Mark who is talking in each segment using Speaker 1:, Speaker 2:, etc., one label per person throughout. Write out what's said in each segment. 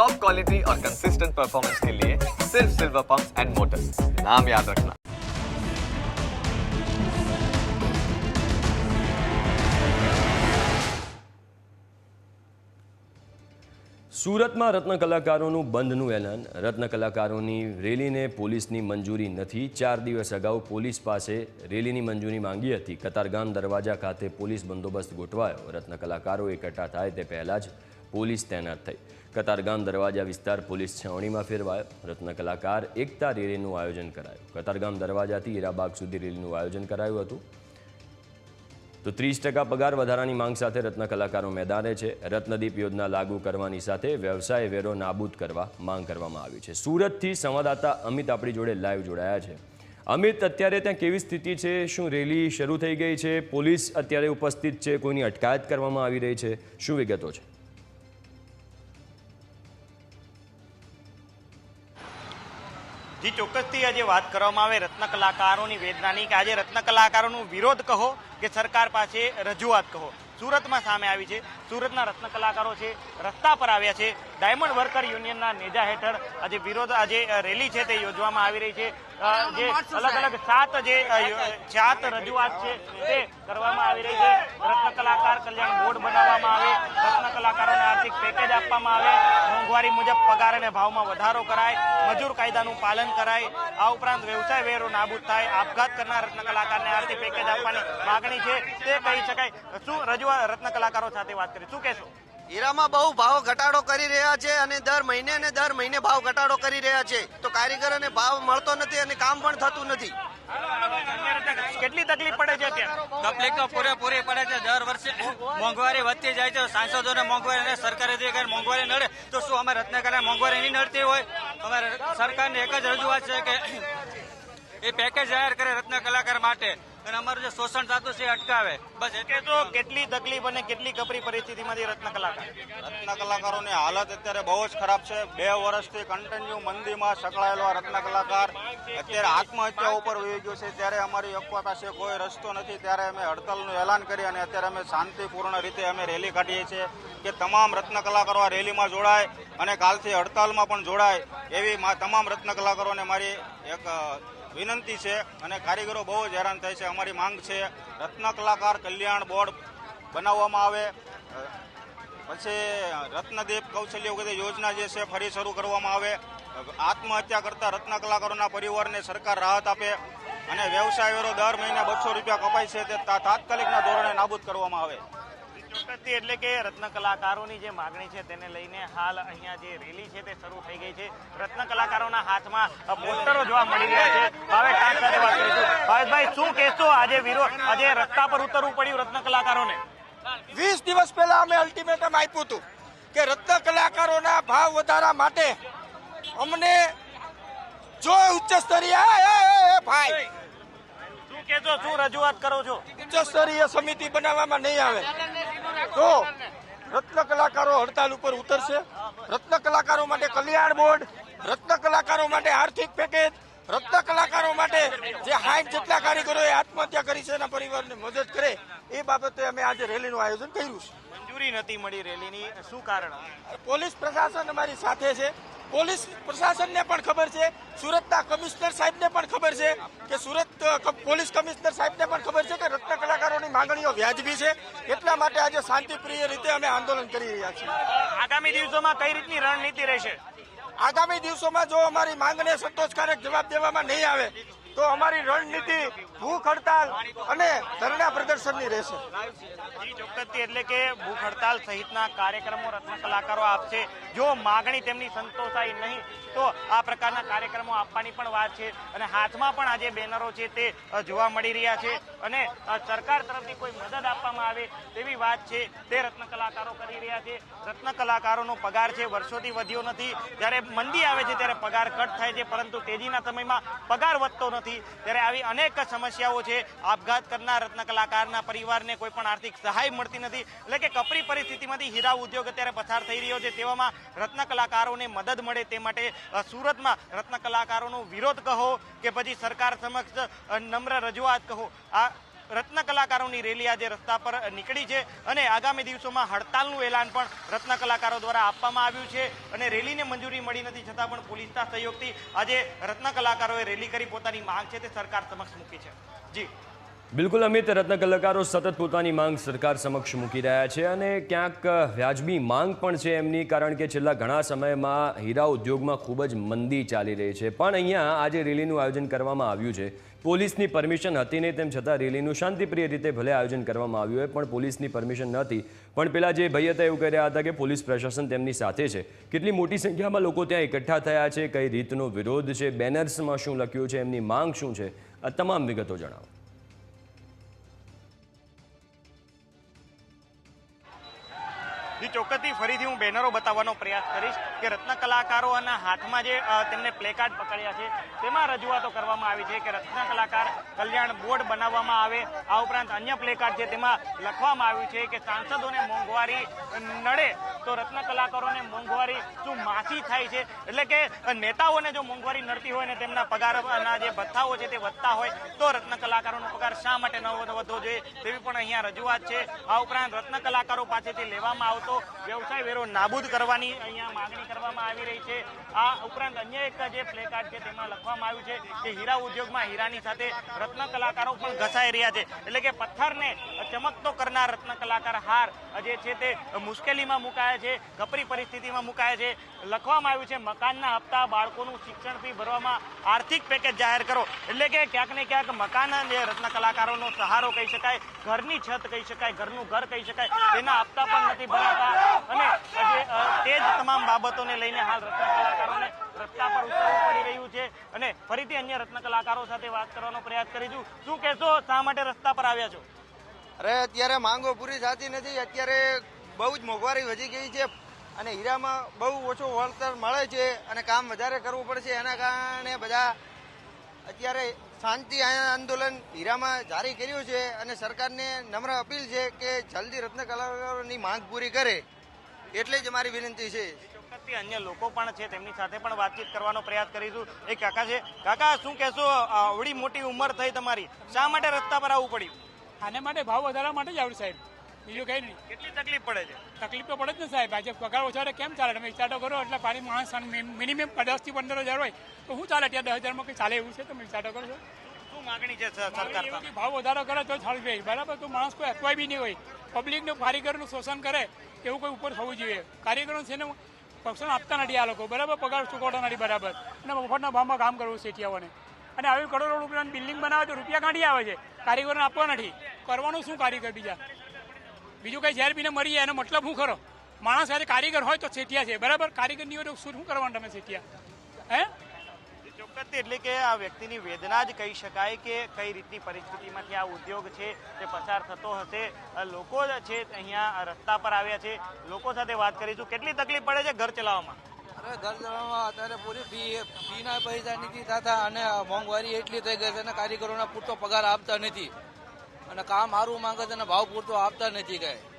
Speaker 1: Top quality और consistent performance के लिए सिर्फ सिल्वर पंप एंड मोटर्स नाम याद रखना
Speaker 2: સુરતમાં રત્ન કલાકારોનું બંધનું એલાન રત્ન કલાકારોની રેલીને પોલીસની મંજૂરી નથી ચાર દિવસ અગાઉ પોલીસ પાસે રેલીની મંજૂરી માંગી હતી કતારગામ દરવાજા ખાતે પોલીસ બંદોબસ્ત ગોઠવાયો રત્ન કલાકારો એકઠા થાય તે પહેલાં જ પોલીસ તૈનાત થઈ કતારગામ દરવાજા વિસ્તાર પોલીસ છાવણીમાં ફેરવાયો. રત્ન કલાકાર એકતા રેલીનું આયોજન કરાયું. કતારગામ દરવાજાથી હીરાબાગ સુધી રેલીનું આયોજન કરાયું હતું. તો ત્રીસ ટકા પગાર વધારાની માંગ સાથે રત્ન કલાકારો મેદાને છે. રત્નદીપ યોજના લાગુ કરવાની સાથે વ્યવસાય વેરો નાબૂદ કરવા માંગ કરવામાં આવી છે. સુરતથી સંવાદદાતા અમિત આપણી જોડે લાઈવ જોડાયા છે. અમિત, અત્યારે ત્યાં કેવી સ્થિતિ છે? શું રેલી શરૂ થઈ ગઈ છે? પોલીસ અત્યારે ઉપસ્થિત છે? કોઈની અટકાયત કરવામાં આવી રહી છે? શું વિગતો છે?
Speaker 3: જી ચોક્કસથી આજે વાત કરવામાં આવે રત્નકલાકારોની વેદનાની કે આજે રત્ન કલાકારોનો વિરોધ કહો કે સરકાર પાસે રજૂઆત કહો. સુરતમાં સામે આવી છે. સુરતના રત્ન કલાકારો છે રસ્તા પર આવ્યા છે. ડાયમંડ વર્કર યુનિયનના નેજા હેઠળ આજે વિરોધ આજે રેલી છે તે યોજવામાં આવી રહી છે. જે અલગ અલગ સાત જે સાત રજૂઆત છે તે કરવામાં આવી રહી છે. રત્ન કલાકાર કલ્યાણ બોર્ડ બનાવવામાં કલાકારોને આર્થિક પેકેજ આપવામાં આવે, મોંઘવારી મુજબ પગાર અને ભાવમાં વધારો કરાય, મજૂર કાયદાનું પાલન કરાય, આ ઉપરાંત વ્યવસાય વેરો નાબૂદ થાય, આપઘાત કરનાર રત્ન કલાકારને આર્થિક પેકેજ આપવાની માગણી છે, તે કહી શકાય. શું રજૂઆત રત્ન કલાકારો સાથે વાત કરી, શું કહેશો?
Speaker 4: હીરામાં બહુ ભાવ ઘટાડો કરી રહ્યા છે અને દર મહિને ને દર મહિને ભાવ ઘટાડો કરી રહ્યા છે. તો કારીગરોને ભાવ મળતો નથી અને કામ પણ થતું નથી.
Speaker 3: કેટલી તકલીફ પડે છે અત્યારે?
Speaker 5: તકલીફ તો પૂરેપૂરી પડે છે. દર વર્ષે મોંઘવારી વધતી જાય છે. સાંસદોને મોંઘવારી અને સરકારી અધિકારી મોંઘવારી નડે તો શું અમે રત્નકલા મોંઘવારી નહીં નડતી હોય? અમારે સરકારને એક જ રજૂઆત છે કે એ પેકેજ જાહેર કરે રત્ન કલાકાર માટે. અને અમારું જે શોષણ થતું છે અટકાવે. બસ
Speaker 3: કે તો કેટલી તકલીફ અને કેટલી કપરી પરિસ્થિતિમાંથી રત્ન કલાકાર.
Speaker 6: રત્ન કલાકારોની હાલત અત્યારે બહુ જ ખરાબ છે. બે વર્ષથી કન્ટિન્યુ મંદીમાં સકળાયેલો આ રત્ન કલાકાર અત્યારે આત્મહત્યા ઉપર વહી ગયો છે. ત્યારે અમારી અફવા પાસે કોઈ રસ્તો નથી. ત્યારે અમે હડતાલનું એલાન કરી અને અત્યારે અમે શાંતિપૂર્ણ રીતે અમે રેલી કાઢીએ છીએ કે તમામ રત્ન કલાકારો આ રેલીમાં જોડાય અને કાલથી હડતાલમાં પણ જોડાય એવી મા- તમામ રત્ન કલાકારોને મારી એક વિનંતી છે અને કારીગરો બહુ જ હેરાન થાય છે. અમારી માંગ છે રત્ન કલાકાર કલ્યાણ બોર્ડ બનાવવામાં આવે. પછી રત્નદીપ કૌશલ્ય વગેરે યોજના જે છે ફરી શરૂ કરવામાં આવે. આત્મહત્યા કરતા રત્ન કલાકારોના પરિવારને સરકાર રાહત આપે અને વ્યવસાય દર મહિને બસો રૂપિયા કપાય છે. તા- તાત્કાલિકના ધોરણે નાબૂદ કરવામાં આવે.
Speaker 3: ચોક્કસથી એટલે કે રત્ન કલાકારોની જે માગણી છે તેને લઈને હાલ અહીંયા જે રેલી છે તે શરૂ થઈ ગઈ છે. રત્ન કલાકારોના હાથમાં પોસ્ટરો જોવા મળી રહ્યા છે. ભાવેશ ટાંક સાથે વાત કરીશું. ભાવેશભાઈ શું કહેશો? આજે વિરોધ આજે રસ્તા પર ઉતરવું પડ્યું રત્ન કલાકારોને?
Speaker 7: વીસ દિવસ પહેલા અમે અલ્ટિમેટમ આપ્યું હતું કે રત્ન કલાકારોના ભાવ વધારા માટે અમને જો ઉચ્ચ સ્તરીય ભાઈ.
Speaker 3: શું કેજો શું રજૂઆત કરો છો?
Speaker 7: ઉચ્ચ સ્તરીય સમિતિ બનાવવામાં નહીં આવે. તો રત્ન કલાકારો હડતાલ ઉપર ઉતરશે. રત્ન કલાકારો માટે કલ્યાણ બોર્ડ રત્ન કલાકારો માટે આર્થિક પેકેજ રત્ન કલાકારો માટે જે હાઈટ જેટલા કારીગરોએ આત્મહત્યા કરી છે એના પરિવારને મદદ કરે એ બાબતે અમે આજે રેલીનું આયોજન કર્યું છે.
Speaker 3: મંજૂરી નથી મળી રેલીની. શું કારણ?
Speaker 7: પોલીસ પ્રશાસન અમારી સાથે છે. પોલીસ પ્રશાસનને પણ ખબર છે સુરતના કમિશનર સાહેબને પણ ખબર છે કે સુરત પોલીસ કમિશનર સાહેબને પણ ખબર છે કે રત્ન કલાકારોની માંગણીઓ વ્યાજબી છે. એટલા માટે આજે શાંતિપ્રિય રીતે અમે આંદોલન કરી રહ્યા છીએ.
Speaker 3: આગામી દિવસોમાં કઈ રીતની રણનીતિ રહેશે?
Speaker 7: આગામી દિવસોમાં જો અમારી માંગને સંતોષકારક જવાબ દેવામાં નહીં આવે તો અમારી રણનીતિ ભૂખ હડતાલ અને ધરણા પ્રદર્શનની રહેશે.
Speaker 3: એટલે કે ભૂખ હડતાલ સહિતના કાર્યક્રમો રત્ન કલાકારો આપશે. જો માગણી તેમની સંતોષાય નહીં, તો આ પ્રકારના કાર્યક્રમો આપવાની પણ વાત છે. અને હાથમાં પણ આજે બેનરો છે તે જોવા મળી રહ્યા છે. અને સરકાર તરફથી કોઈ મદદ આપવામાં આવે તેવી વાત છે. તે રત્ન કલાકારો કરી રહ્યા છે. રત્ન કલાકારોનો પગાર છે, વર્ષોથી વધ્યો નથી. જ્યારે મંદી આવે છે, ત્યારે પગાર કટ થાય છે. પરંતુ તેજીના સમયમાં પગાર વધતો નથી. ત્યારે આવી અનેક સમસ્યાઓ છે. આપઘાત કરનાર રત્ન કલાકારના પરિવારને કોઈ પણ આર્થિક સહાય મળતી નથી. એટલે કે કપરી પરિસ્થિતિમાંથી હીરા ઉદ્યોગ અત્યારે પસાર થઈ રહ્યો છે. તેવામાં રત્ન કલાકારોને મદદ મળે તે માટે સુરતમાં રત્ન કલાકારોનો વિરોધ કહો કે પછી સરકાર સમક્ષ નમ્ર રજૂઆત કહો. આ રત્ન કલાકારોની રેલી આજે રસ્તા પર નીકળી છે અને આગામી દિવસોમાં હડતાલનું એલાન પણ રત્ન કલાકારો દ્વારા આપવામાં આવ્યું છે અને રેલીને મંજૂરી મળી નથી છતાં પણ પોલીસના સહયોગથી આજે રત્ન કલાકારોએ રેલી કરી પોતાની માંગ છે તે સરકાર સમક્ષ મૂકી છે. જી.
Speaker 2: બિલકુલ અમિત, રત્ન કલાકારો સતત પોતાની માંગ સરકાર સમક્ષ મૂકી રહ્યા છે અને ક્યાંક વ્યાજબી માંગ પણ છે એમની, કારણ કે છેલ્લા ઘણા સમયમાં હીરા ઉદ્યોગમાં ખૂબ જ મંદી ચાલી રહી છે. પણ અહીંયા આજે રેલીનું આયોજન કરવામાં આવ્યું છે. પોલીસની પરમિશન હતી નહીં, તેમ છતાં રેલીનું શાંતિપ્રિય રીતે ભલે આયોજન કરવામાં આવ્યું હોય, પણ પોલીસની પરમિશન નહોતી. પણ પેલા જે ભાઈ હતા એવું કહી રહ્યા હતા કે પોલીસ પ્રશાસન તેમની સાથે છે. કેટલી મોટી સંખ્યામાં લોકો ત્યાં એકઠા થયા છે, કઈ રીતનો વિરોધ છે, બેનર્સમાં શું લખ્યું છે, એમની માંગ શું છે, આ તમામ વિગતો જણાવો.
Speaker 3: ચોક્કસથી ફરીથી હું બેનરો બતાવવાનો પ્રયાસ કરીશ કે રત્ન કલાકારોના હાથમાં જે તેમને પ્લેકાર્ડ પકડ્યા છે, તેમાં રજૂઆતો કરવામાં આવી છે કે રત્ન કલાકાર કલ્યાણ બોર્ડ બનાવવામાં આવે. આ ઉપરાંત અન્ય પ્લેકાર્ડ છે, તેમાં લખવામાં આવ્યું છે કે સાંસદોને મોંઘવારી નડે તો રત્ન કલાકારોને મોંઘવારી શું માસી થાય છે? એટલે કે નેતાઓને જો મોંઘવારી નડતી હોય ને તેમના પગારના જે ભથ્થાઓ છે તે વધતા હોય, તો રત્ન કલાકારોનો પગાર શા માટે ન વધવો જોઈએ તેવી પણ અહીંયા રજૂઆત છે. આ ઉપરાંત રત્ન કલાકારો પાસેથી લેવામાં આવતો વ્યવસાય વેરો નાબૂદ કરવાની અહીંયા માંગણી કરવામાં આવી રહી છે. આ ઉપરાંત અન્ય એક જે પ્લેકાર્ડ છે તેમાં લખવામાં આવ્યું છે કે હીરા ઉદ્યોગમાં હીરાની સાથે રત્ન કલાકારો પણ ઘસાઈ રહ્યા છે. એટલે કે પથ્થરને ચમકતો કરનાર રત્ન કલાકાર હાર જે છે તે મુશ્કેલીમાં મુકાયા છે કપરી પરિસ્થિતિમાં મુકાયા છે. લખવામાં આવ્યું છે, મકાનના હપ્તા, બાળકોનું શિક્ષણ ફી ભરવામાં આર્થિક પેકેજ જાહેર કરો. એટલે કે ક્યાંક ને ક્યાંક મકાન જે રત્ન કલાકારોનો સહારો કહી શકાય, ઘરની છત કહી શકાય, ઘરનું ઘર કહી શકાય. તેના હપ્તા પણ નથી ભરાતા. અને તે જ તમામ બાબતોને લઈને હાલ રત્ન કલાકારોને રસ્તા પર ઉતરવું પડી રહ્યું છે. અને ફરીથી અન્ય રત્ન કલાકારો સાથે વાત કરવાનો પ્રયાસ કરીશું. શું કહેશો, શા માટે રસ્તા પર આવ્યા છો?
Speaker 4: અરે, અત્યારે માંગો પૂરી થતી નથી. અત્યારે બહુ જ મોંઘવારી વધી ગઈ છે અને હીરામાં બહુ ઓછો વળતર મળે છે અને કામ વધારે કરવું પડશે. એના કારણે બધા અત્યારે શાંતિ આંદોલન હીરામાં જારી કર્યું છે અને સરકારને નમ્ર અપીલ છે કે જલ્દી રત્ન કલાકારોની માંગ પૂરી કરે. એટલે જ અમારી વિનંતી છે.
Speaker 3: ચોક્કસથી અન્ય લોકો પણ છે તેમની સાથે પણ વાતચીત કરવાનો પ્રયાસ કરીશું. એ કાકા છે. કાકા શું કહેશો? આવડી મોટી ઉંમર થઈ તમારી. શા માટે રસ્તા પર આવવું પડ્યું?
Speaker 8: આને માટે ભાવ વધારવા માટે જ આવડે સાહેબ. બીજું કઈ નહીં.
Speaker 3: કેટલી તકલીફ પડે છે?
Speaker 8: તકલીફ તો પડે જ ને સાહેબ. આજે પગાર ઓછા હોય કેમ ચાલે? તમે વિચારો કરો એટલે પાણી માણસ મિનિમમ દસથી પંદર હજાર હોય તો શું ચાલે ત્યાં દસ હજારમાં? કંઈ ચાલે એવું છે? તમે વિચારો કરો છો.
Speaker 3: શું માગણી છે સરકાર
Speaker 8: ભાવ વધારો કરે તો ચાલુ રહે બરાબર? તો માણસ કોઈ અટવાય બી નહીં હોય. પબ્લિકનું કારીગરનું શોષણ કરે એવું કોઈ ઉપર થવું જોઈએ. કારીગરો છે ને પક્ષણ આપતા નથી આ લોકો. બરાબર? પગાર ચૂકવતા નથી બરાબર. અને મફતના ભાવમાં કામ કરવું શેઠિયાઓને. અને આવી કરોડો રૂપિયાની બિલ્ડિંગ બનાવે તો રૂપિયા કાઢી આવે છે. કારીગરોને આપવા નથી. કરવાનું શું કારીગર બીજા? બીજું કઈ ઝેર પીને મરી જાય એનો મતલબ શું ખરો? માણસ સાથે કારીગર હોય તો શેઠિયા છે બરાબર? કારીગર નહીં હોય તો શું શું કરવાનું તમે શેઠિયા હે?
Speaker 3: ચોક્કસથી એટલે કે આ વ્યક્તિની વેદના જ કહી શકાય કે કઈ રીતની પરિસ્થિતિમાંથી આ ઉદ્યોગ છે તે પસાર થતો હશે. લોકો છે અહીંયા રસ્તા પર આવ્યા છે. લોકો સાથે વાત કરીશું. કેટલી તકલીફ પડે છે ઘર ચલાવવામાં?
Speaker 9: અરે ઘર ચલાવવામાં અત્યારે પૂરી ફી ફીના પૈસા નથી થતા અને મોંઘવારી એટલી થઈ ગઈ છે અને કારીગરોના પૂરતો પગાર આપતા નથી. અને કામ સારું માંગે છે અને ભાવ પૂરતો આપતા નથી કાંઈ.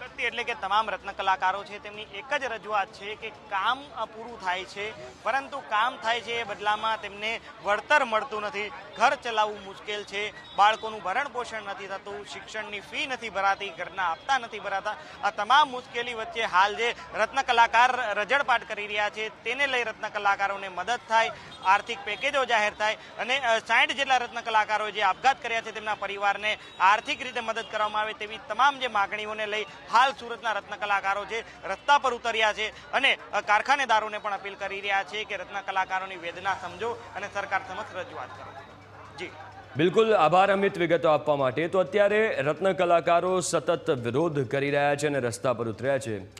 Speaker 3: ચોક્કસથી એટલે કે તમામ રત્ન કલાકારો છે, તેમની એક જ રજૂઆત છે કે કામ પૂરું થાય છે, પરંતુ કામ થાય છે એ બદલામાં તેમને વળતર મળતું નથી. ઘર ચલાવવું મુશ્કેલ છે, બાળકોનું ભરણ પોષણ નથી થતું, શિક્ષણની ફી નથી ભરાતી, ઘરના હપ્તા નથી ભરાતા. આ તમામ મુશ્કેલી વચ્ચે હાલ જે રત્ન કલાકાર રજળપાટ કરી રહ્યા છે, તેને લઈ રત્ન કલાકારોને મદદ થાય, આર્થિક પેકેજો જાહેર થાય અને સાઠ જેટલા રત્ન કલાકારોએ જે આપઘાત કર્યા છે, તેમના પરિવારને આર્થિક રીતે મદદ કરવામાં આવે તેવી તમામ જે માગણીઓને લઈ હાલ સુરતના રત્ન કલાકારો છે રસ્તા પર ઉતર્યા છે અને કારખાનેદારોને પણ અપીલ કરી રહ્યા છે કે રત્ન કલાકારોની વેદના સમજો અને સરકાર સમક્ષ રજૂઆત કરો. જી.
Speaker 2: બિલકુલ આભાર અમિત વિગતો આપવા માટે. તો અત્યારે રત્ન કલાકારો સતત વિરોધ કરી રહ્યા છે અને રસ્તા પર ઉતર્યા છે.